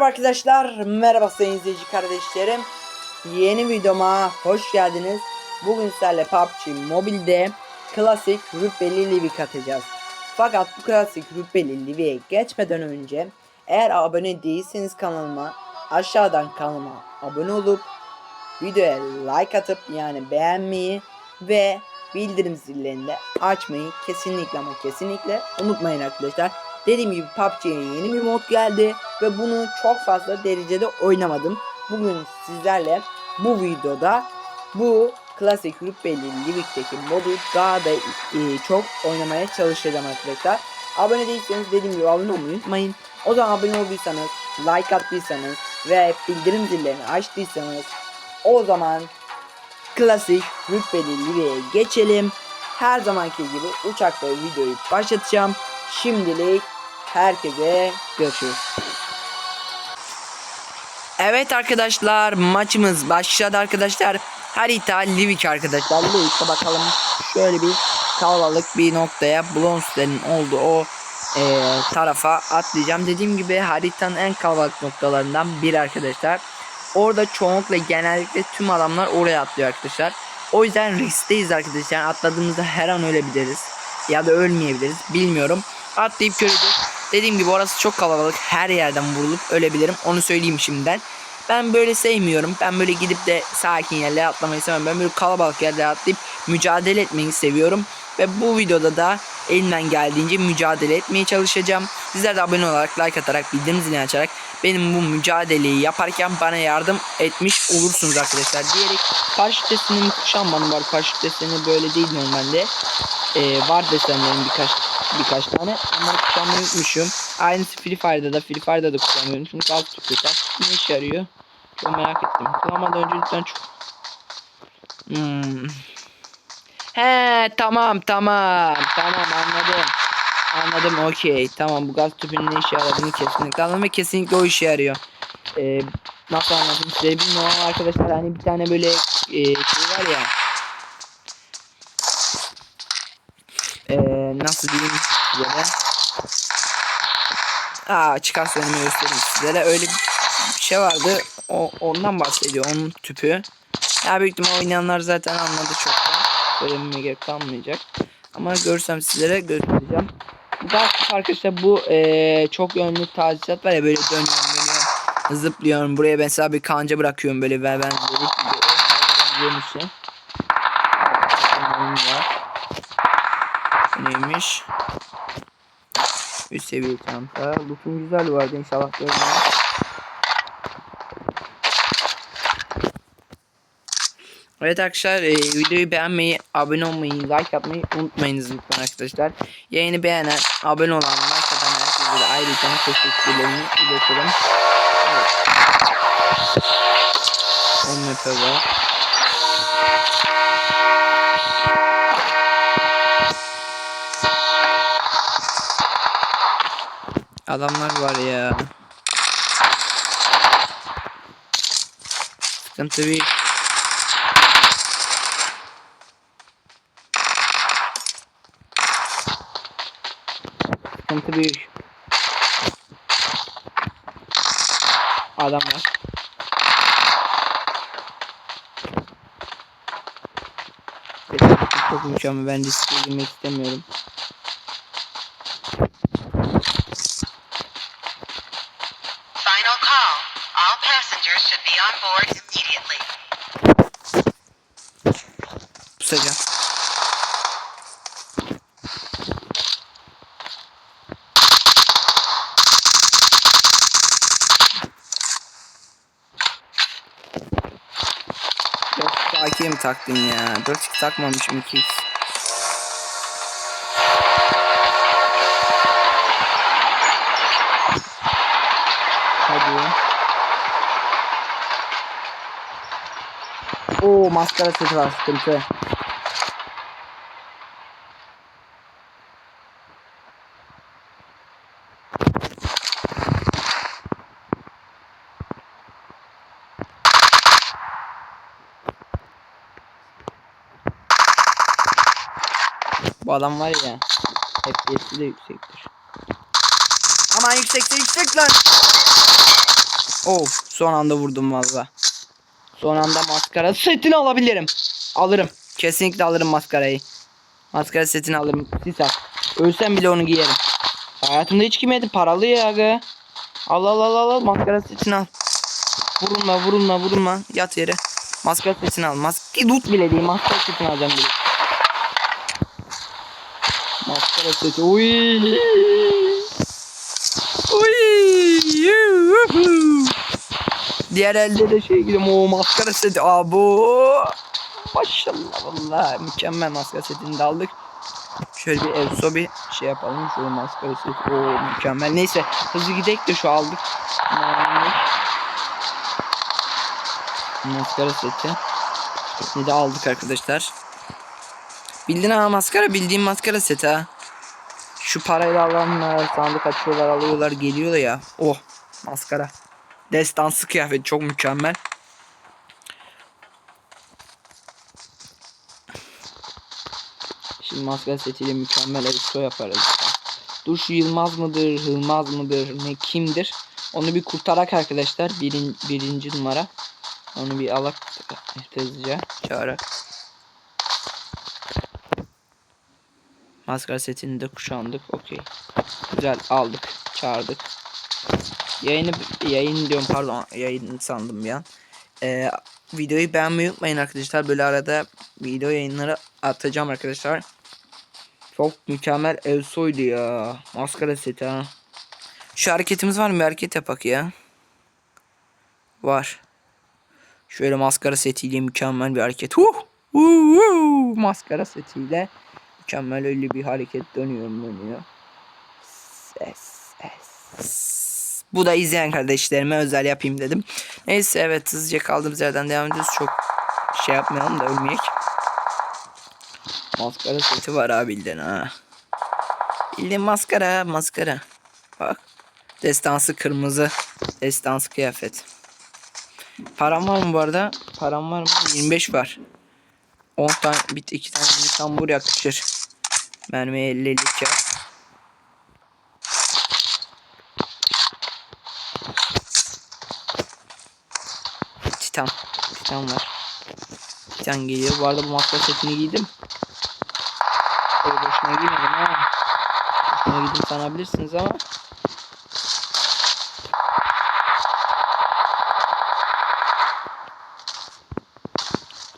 Merhaba arkadaşlar, merhaba sayın izleyici kardeşlerim. Yeni videoma hoş geldiniz. Bugün sizlerle PUBG Mobile'de klasik rütbeli livik atacağız. Fakat bu klasik rütbeli liviye geçmeden önce eğer abone değilseniz kanalıma aşağıdan kanalıma abone olup videoya like atıp yani beğenmeyi ve bildirim zillerini açmayı kesinlikle ama kesinlikle unutmayın arkadaşlar. Dediğim gibi PUBG'ye yeni bir mod geldi ve bunu çok fazla derecede oynamadım. Bugün sizlerle bu videoda bu klasik rütbeli Livik'teki modu daha da e, çok oynamaya çalışacağım arkadaşlar. Abone değilseniz dediğim gibi abone olmayı unutmayın. O zaman abone olduysanız, like attıysanız ve bildirim zillerini açtıysanız o zaman klasik rütbeli Livik'e geçelim. Her zamanki gibi uçakla videoyu başlatacağım. Şimdilik herkese görüşürüz. Evet arkadaşlar maçımız başladı arkadaşlar. Harita Livik arkadaşlar. Livik'te bakalım şöyle bir kalabalık bir noktaya Blonsler'in olduğu o e, tarafa atlayacağım. Dediğim gibi haritanın en kalabalık noktalarından biri arkadaşlar. Orada çoğunlukla genellikle tüm adamlar oraya atlıyor arkadaşlar. O yüzden riskteyiz arkadaşlar. Atladığımızda her an ölebiliriz. Ya da ölmeyebiliriz. Bilmiyorum. Atlayıp göreceğiz. Dediğim gibi orası çok kalabalık. Her yerden vurulup ölebilirim. Onu söyleyeyim şimdiden. Ben böyle sevmiyorum. Ben böyle gidip de sakin yerlere atlamayı sevmem. Ben böyle kalabalık yerlere atlayıp mücadele etmeyi seviyorum. Ve bu videoda da elimden geldiğince mücadele etmeye çalışacağım. Sizler de abone olarak, like atarak, bildirim zilini açarak benim bu mücadeleyi yaparken bana yardım etmiş olursunuz arkadaşlar diyerek paraşüt desenini kuşanmadım var. Paraşüt deseni böyle değil normalde. Ee, var desenlerin birkaç birkaç tane. Onları kuşanmayı unutmuşum. Aynısı Free Fire'da da Free Fire'da da kuşanmıyorum. Çünkü gaz tutuyorlar. Ne işe yarıyor? Çok merak ettim. Kullanmadan önce lütfen çok... Hmm. He tamam tamam. Tamam anladım. Anladım okey. Tamam bu gaz tüpünün ne işe yaradığını kesinlikle anladım ve kesinlikle o işe yarıyor. Ee, nasıl anlatayım size bilmiyorum ama arkadaşlar hani bir tane böyle e, şey var ya. Ee, nasıl diyeyim sizlere. Aa çıkar söylemeyi göstereyim sizlere. Öyle bir şey vardı. O, ondan bahsediyor. Onun tüpü. Ya büyük ihtimal oynayanlar zaten anladı çoktan. Söylememe gerek kalmayacak. Ama görsem sizlere göstereceğim. Bu da arkadaşlar bu ee, çok yönlü tazisat var ya böyle dönüyorum dönüyorum. Zıplıyorum. Buraya mesela bir kanca bırakıyorum böyle ve ben böyle şey. Neymiş? Üst seviye çanta. Loot'un güzel vardı inşallah görmem. Evet arkadaşlar e, videoyu beğenmeyi, abone olmayı, like yapmayı unutmayınız lütfen arkadaşlar. Yayını beğenen, abone olan, like atan herkese de ayrıca teşekkürlerimi iletirim. Evet. 10 metre var. Adamlar var ya. Sıkıntı bir. Sıkıntı büyük. Adam var. Çokmuş ama ben riske girmek istemiyorum. Final call. All passengers should be on board immediately. Pusacağım. Dört AK'ye mi taktın ya? 4 takmamışım 2 Hadi. Oo maskara seti var sıkıntı. Bu adam var ya FPS'i de yüksektir. Aman yüksekte yüksek lan. Oh son anda vurdum valla. Son anda maskara setini alabilirim. Alırım. Kesinlikle alırım maskarayı. Maskara setini alırım. Sis at. Ölsem bile onu giyerim. Hayatımda hiç giymedi. Paralı ya. Al al al al al. Maskara setini al. Vurulma vurulma vurulma. Yat yere. Maskara setini al. Maske tut bile değil. Maskara setini alacağım bile. Seti. Uy. Uy. Diğer elde de şey gidiyorum. O maskara seti. Abo. Maşallah vallahi mükemmel maskara setini de aldık. Şöyle bir evso bir şey yapalım. Şöyle maskara seti. O mükemmel. Neyse hızlı gidelim de şu aldık. Maskara seti. Ne de aldık arkadaşlar. Bildin ha maskara bildiğim maskara seti ha. Şu parayla alanlar sandık açıyorlar alıyorlar geliyor ya. Oh maskara. Destansı kıyafet çok mükemmel. Şimdi maskara setiyle mükemmel elbise yaparız. Dur şu Yılmaz mıdır, Hılmaz mıdır, ne kimdir? Onu bir kurtarak arkadaşlar. Birin, birinci numara. Onu bir alak hızlıca çağırak. Maskara setini de kuşandık. Okey. Güzel aldık. Çağırdık. Yayını yayın diyorum pardon yayın sandım bir. Ee, videoyu beğenmeyi unutmayın arkadaşlar. Böyle arada video yayınları atacağım arkadaşlar. Çok mükemmel Elso'ydu ya. Maskara seti ha. Şu hareketimiz var mı? Bir hareket yapak ya. Var. Şöyle maskara setiyle mükemmel bir hareket. Huh! Huh! huh! Maskara setiyle mükemmel öyle bir hareket dönüyor dönüyor. Ses ses. Bu da izleyen kardeşlerime özel yapayım dedim. Neyse evet hızlıca kaldığımız yerden devam ediyoruz. Çok şey yapmayalım da ölmeyek. Maskara seti var abi bildiğin ha. Bildiğin maskara maskara. Bak. Destansı kırmızı. Destansı kıyafet. Param var mı bu arada? Param var mı? 25 var. 10 tane bit 2 tane tambur yakışır. Mermiye 50 kağıt. Titan. Titan var. Titan geliyor. Bu arada bu maskara setini giydim. Öyle boşuna giymedim ha. Boşuna giydim sanabilirsiniz ama.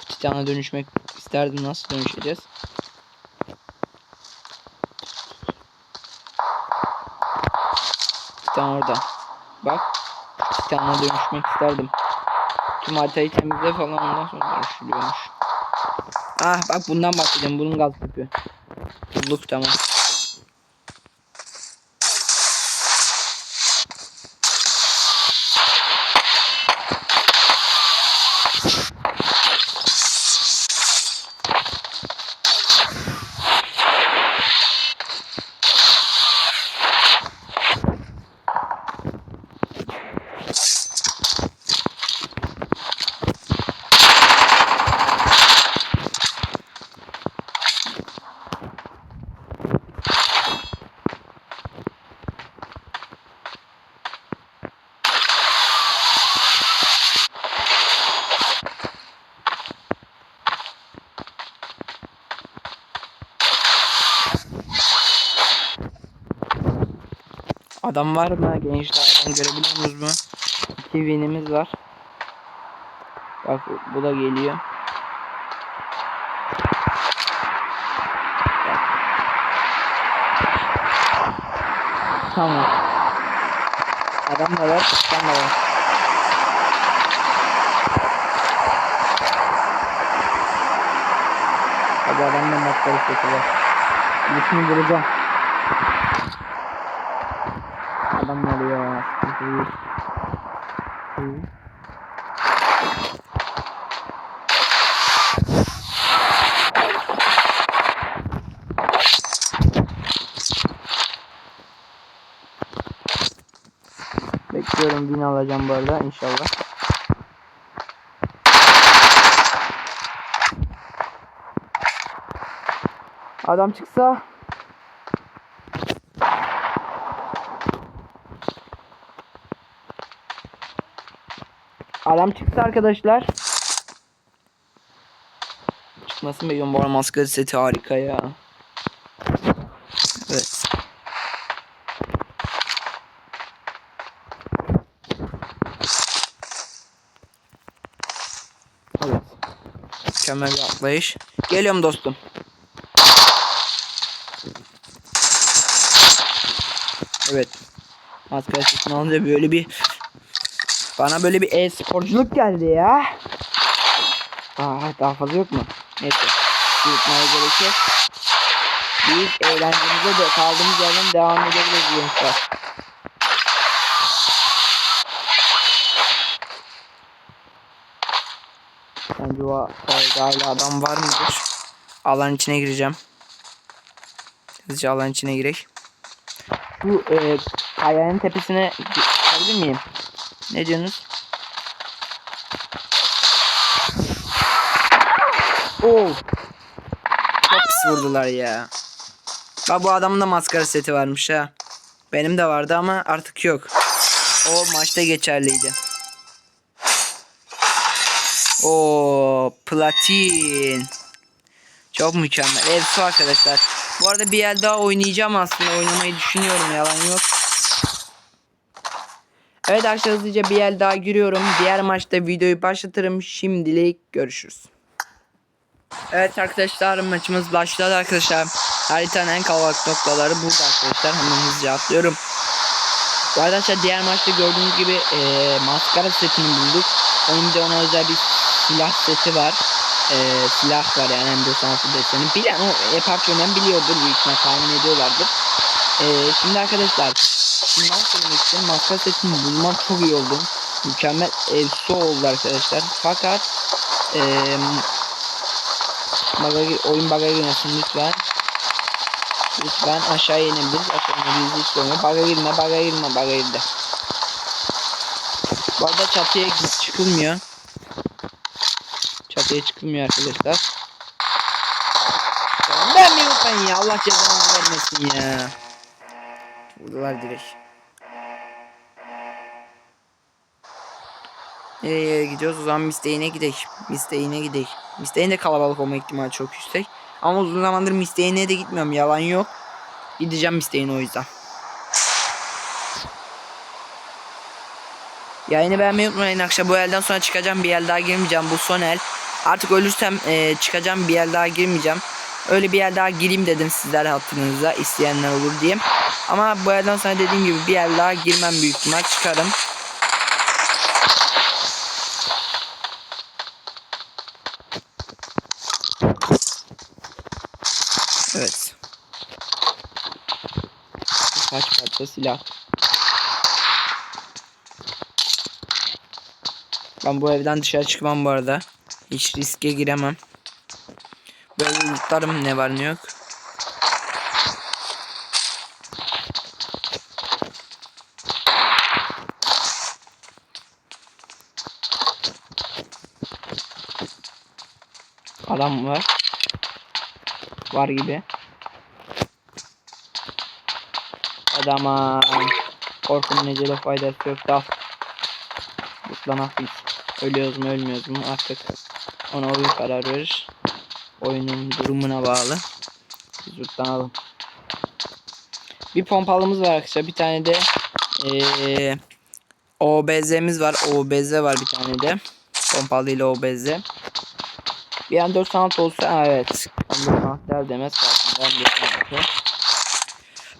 Titan'a dönüşmek isterdim. Nasıl dönüşeceğiz? Titan orada. Bak. Titan'a dönüşmek isterdim. Tüm haritayı temizle falan ondan sonra dönüşülüyormuş. Ah bak bundan bahsedeyim. Bunun gaz yapıyor. Bulduk tamam. Adam var mı gençler? Adam görebiliyor musunuz mu? İki winimiz var. Bak bu da geliyor. Tamam. Adam da var, adam da var. Hadi adamla matları çekiyor. Birisini vuracağım. Adam geliyor. Sıkıntı değil. Hı. Bekliyorum bin alacağım bu arada inşallah. Adam çıksa Adam çıktı arkadaşlar. Çıkmasın bu arada maskara seti harika ya. Evet. Evet. Mükemmel bir atlayış. Geliyorum dostum. Evet. Maskara setini alınca böyle bir bana böyle bir e-sporculuk geldi ya. Aa, daha fazla yok mu? Neyse. Yutmaya gerek yok. Biz eğlencemize de kaldığımız yerden devam edebiliriz gençler. Bence o hala adam var mıdır? Alan içine gireceğim. Hızlıca alan içine girek. Şu e, kayanın tepesine çıkabilir miyim? Ne diyorsunuz? Oo. Çok pis vurdular ya. Bak bu adamın da maskara seti varmış ha. Benim de vardı ama artık yok. O maçta geçerliydi. O platin. Çok mükemmel. Efsu arkadaşlar. Bu arada bir el daha oynayacağım aslında. Oynamayı düşünüyorum yalan yok. Evet arkadaşlar hızlıca bir el daha giriyorum. Diğer maçta videoyu başlatırım. Şimdilik görüşürüz. Evet arkadaşlar maçımız başladı arkadaşlar. Haritanın en kalabalık noktaları burada arkadaşlar. Hemen hızlıca atlıyorum. Arkadaşlar diğer maçta gördüğünüz gibi eee, maskara setini bulduk. Onun de ona özel bir silah seti var. Eee, silah var yani hem de sanatı deseni. Bilen o Eparchion'dan biliyordur büyük ihtimal tahmin ediyorlardır. Eee, şimdi arkadaşlar şundan söylemek istiyorum. Maskara setini bulmam çok iyi oldu. Mükemmel elso oldu arkadaşlar. Fakat eee Baga, oyun baga girmesin lütfen. Lütfen aşağıya inebiliriz. Aşağı inebiliriz hiç sorun Baga girme, baga girme, baga girdi. Bu arada çatıya çıkılmıyor. Çatıya çıkılmıyor arkadaşlar. Ben mi ben ya Allah cezanı vermesin ya. Vurdular direkt. Nereye gidiyoruz? O zaman Misteğine gidelim. Misteğine gidelim. Misteğin de kalabalık olma ihtimali çok yüksek. Ama uzun zamandır Misteğine de gitmiyorum. Yalan yok. Gideceğim Misteğine o yüzden. Yayını beğenmeyi unutmayın arkadaşlar. Bu elden sonra çıkacağım. Bir el daha girmeyeceğim. Bu son el. Artık ölürsem e, çıkacağım. Bir el daha girmeyeceğim. Öyle bir el daha gireyim dedim sizler hatırınıza. isteyenler olur diye. Ama bu elden sonra dediğim gibi bir el daha girmem büyük ihtimal çıkarım. Evet. Kaç parça silah. Ben bu evden dışarı çıkmam bu arada. Hiç riske giremem. Böyle lootlarım ne var ne yok. Adam var. Var gibi. Adama korkunun necele faydası yok da Mutlanak biz. Ölüyoruz mu ölmüyoruz mu artık ona oyun karar verir. Oyunun durumuna bağlı. Biz yurtlanalım. Bir pompalımız var arkadaşlar. Bir tane de ee, OBZ'miz var. OBZ var bir tane de. Pompalı ile OBZ. Bir an 4 sanat olsa evet. 14 sanat der demez 14 sanatı.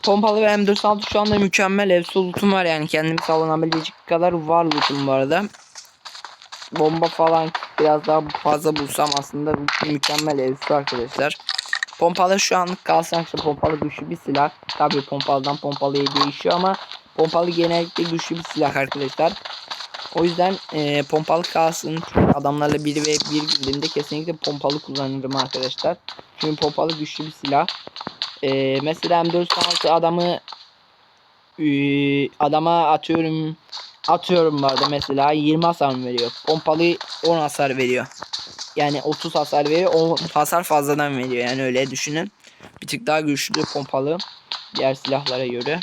Pompalı ve M416 şu anda mükemmel evsel lootum var yani kendimi savunabilecek kadar var lootum bu arada. Bomba falan biraz daha fazla bulsam aslında mükemmel evsel arkadaşlar. Pompalı şu anlık kalsın arkadaşlar pompalı güçlü bir silah. Tabi pompalıdan pompalıya değişiyor ama pompalı genellikle güçlü bir silah arkadaşlar. O yüzden e, pompalı kalsın. Adamlarla 1 ve 1 girdiğimde kesinlikle pompalı kullanırım arkadaşlar. Çünkü pompalı güçlü bir silah. E, mesela M416 adamı e, adama atıyorum atıyorum vardı mesela 20 hasar veriyor. Pompalı 10 hasar veriyor. Yani 30 hasar veriyor. 10 hasar fazladan veriyor. Yani öyle düşünün. Bir tık daha güçlü pompalı diğer silahlara göre.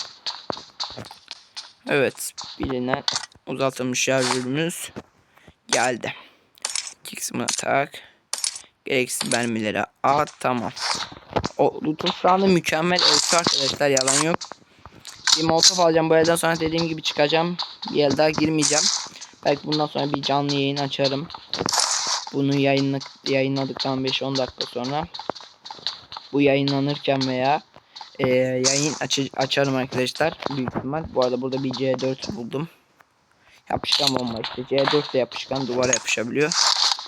Evet, bilinen uzatılmış şarjörümüz. Geldi. İki kısmına tak. Gereksiz mermileri at. Tamam. O loot'un şu mükemmel ölçü arkadaşlar. Yalan yok. Bir molotof alacağım. Bu elden sonra dediğim gibi çıkacağım. Bir el daha girmeyeceğim. Belki bundan sonra bir canlı yayın açarım. Bunu yayınlık, yayınladıktan 5-10 dakika sonra bu yayınlanırken veya e, yayın açı- açarım arkadaşlar büyük ihtimal. Bu arada burada bir C4 buldum. Yapışkan bomba işte. C4 de yapışkan duvara yapışabiliyor.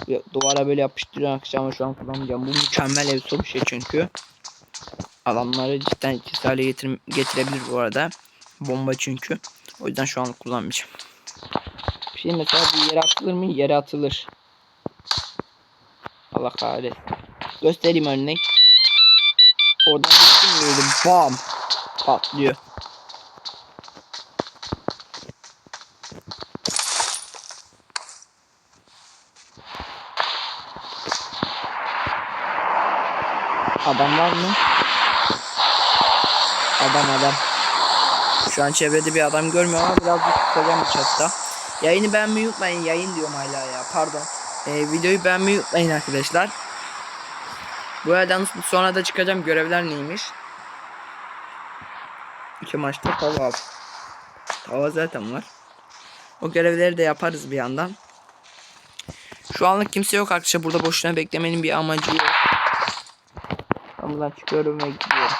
Bu Duvara böyle yapıştırıyorum arkadaşlar ama şu an kullanmayacağım. Bu mükemmel bir şey çünkü. Adamları cidden etkisiz hale getir getirebilir bu arada. Bomba çünkü. O yüzden şu an kullanmayacağım. Bir şey mesela bir yere atılır mı? Yere atılır. Allah kahretsin. Göstereyim örnek. Oradan bir böyle bam patlıyor. Adam var mı? Adam adam. Şu an çevrede bir adam görmüyorum ama birazcık tutacağım çatıda. Yayını beğenmeyi unutmayın. Yayın diyorum hala ya. Pardon. Ee, videoyu beğenmeyi unutmayın arkadaşlar. Bu yerden sonra da çıkacağım görevler neymiş. İki maçta tava al. Tava zaten var. O görevleri de yaparız bir yandan. Şu anlık kimse yok arkadaşlar. Burada boşuna beklemenin bir amacı. Buradan çıkıyorum ve gidiyorum.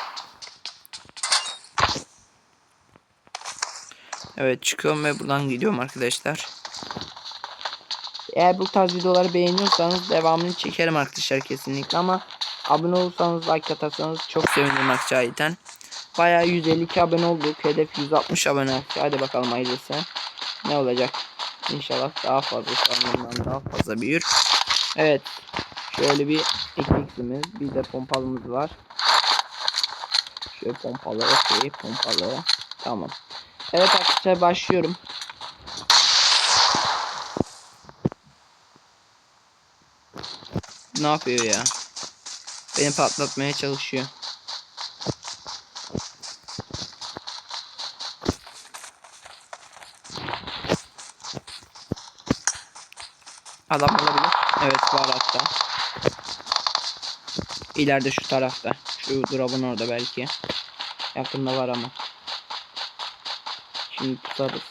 Evet çıkıyorum ve buradan gidiyorum arkadaşlar. Eğer bu tarz videoları beğeniyorsanız devamını çekerim arkadaşlar kesinlikle ama abone olursanız like atarsanız çok sevinirim arkadaşlar. Bayağı 152 abone olduk. Hedef 160 abone. arkadaşlar. Hadi bakalım hayırlısı. Ne olacak? İnşallah daha fazla sanırımdan daha fazla büyür. Evet. Şöyle bir 2x'imiz, bir de pompalımız var. Şöyle pompalı, okey, pompalı. Tamam. Evet arkadaşlar başlıyorum. Ne yapıyor ya? Beni patlatmaya çalışıyor. Adam olabilir. Evet var hatta. İleride şu tarafta. Şu drop'un orada belki. Yakında var ama. Şimdi tutarız.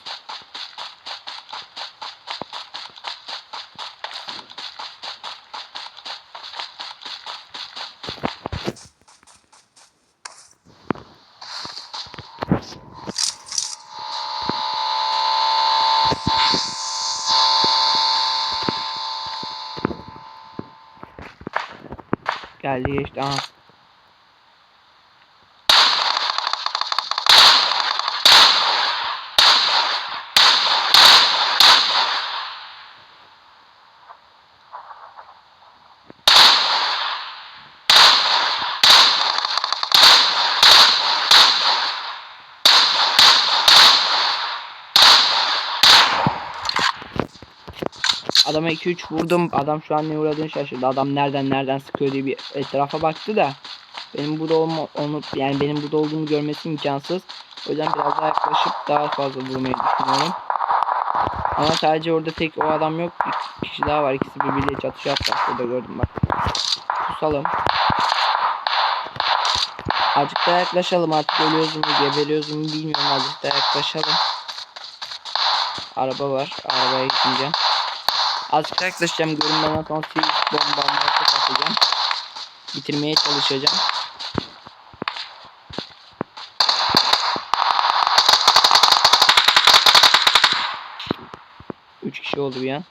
Geldi geçti. Aha. Adama 2-3 vurdum. Adam şu an ne uğradığını şaşırdı. Adam nereden nereden sıkıyor diye bir etrafa baktı da. Benim burada olma, onu yani benim burada olduğumu görmesi imkansız. O yüzden biraz daha yaklaşıp daha fazla vurmayı düşünüyorum. Ama sadece orada tek o adam yok. Bir kişi daha var. İkisi birbiriyle çatışıyorlar. Şurada gördüm bak. Pusalım. Azıcık daha yaklaşalım artık ölüyoruz mu geberiyoruz mu bilmiyorum azıcık daha yaklaşalım. Araba var. Arabaya gideceğim. Azıcık yaklaşacağım görünmeden sonra sil bomba molotof atacağım. Bitirmeye çalışacağım. Üç kişi oldu bir an.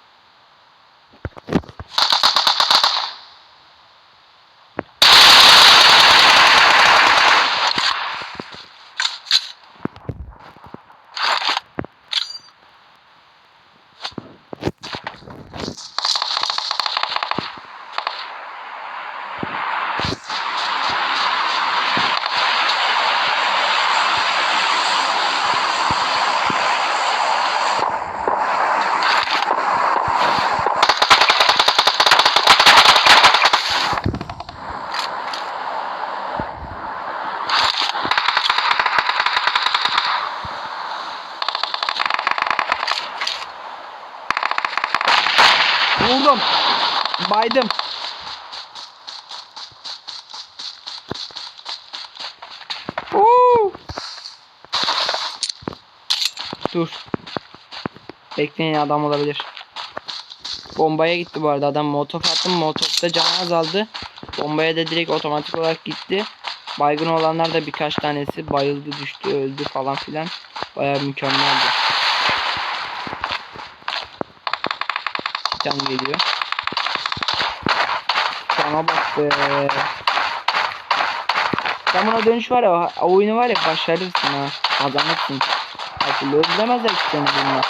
Vurdum. Baydım. Oo. Dur. Bekleyin adam olabilir. Bombaya gitti bu arada adam molotof attım molotofta canı azaldı. Bombaya da direkt otomatik olarak gitti. Baygın olanlar da birkaç tanesi bayıldı düştü öldü falan filan. Baya mükemmeldi. Can geliyor. Sana bak be. Sen buna dönüş var ya o oyunu var ya başarırsın ha. Kazanırsın. Türlü öldüremezler ki seni bunlar.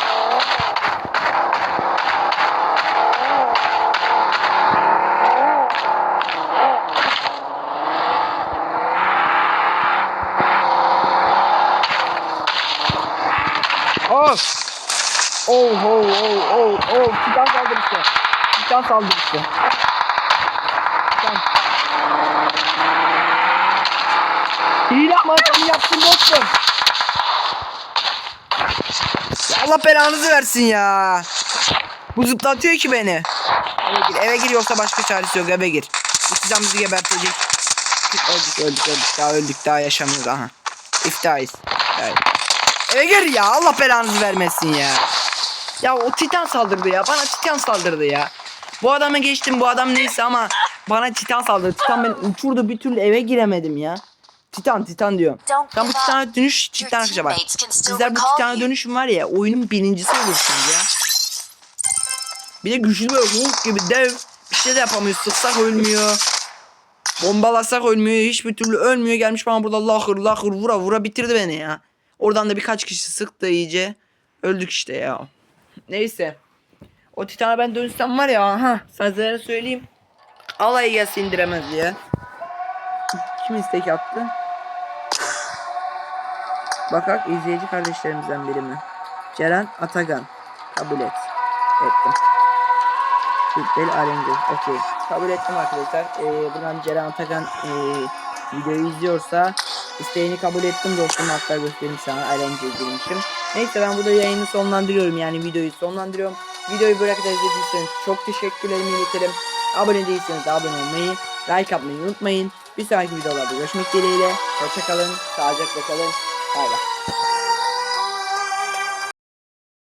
Of! Oh oh oh oh oh Titan saldırısı. Titan saldırısı. Hile ama sen yaptın dostum. Ya Allah belanızı versin ya. Bu zıplatıyor ki beni. Eve gir, eve gir yoksa başka çaresi yok eve gir. Titan bizi gebertecek. Öldük öldük öldük daha öldük daha yaşamıyoruz aha. İftihayız. Evet. Eve gir ya Allah belanızı vermesin ya. Ya o Titan saldırdı ya bana Titan saldırdı ya. Bu adamı geçtim bu adam neyse ama bana Titan saldırdı. Titan beni uçurdu bir türlü eve giremedim ya. Titan Titan. Don't Sen bu. Titan'a dönüş Titan arkadaşlar bak. Sizler bu Titan'a dönüşüm var ya oyunun birincisi olursunuz ya. Bir de güçlü böyle Hulk gibi dev bir şey de yapamıyor. Sıksak ölmüyor. Bombalasak ölmüyor. Hiçbir türlü ölmüyor. Gelmiş bana burada lahır lahır vura vura bitirdi beni ya. Oradan da birkaç kişi sıktı iyice. Öldük işte ya. Neyse. O Titan'a ben dönsem var ya ha sizlere söyleyeyim. Alayı gelse indiremez ya. Kim istek attı? Bakak izleyici kardeşlerimizden biri mi? Ceren Atagan. Kabul et. Ettim. Türkbel Alemci. Okey. Kabul ettim arkadaşlar. Ee, buradan Ceren Atagan ee, videoyu izliyorsa isteğini kabul ettim dostum. Hatta göstereyim sana Alemci'ye girmişim. Neyse ben burada yayını sonlandırıyorum. Yani videoyu sonlandırıyorum. Videoyu buraya kadar izlediyseniz çok teşekkürlerimi iletirim. Abone değilseniz de abone olmayı, like atmayı unutmayın. Bir sonraki videolarda görüşmek dileğiyle. Hoşçakalın, sağlıcakla kalın. Bay bay.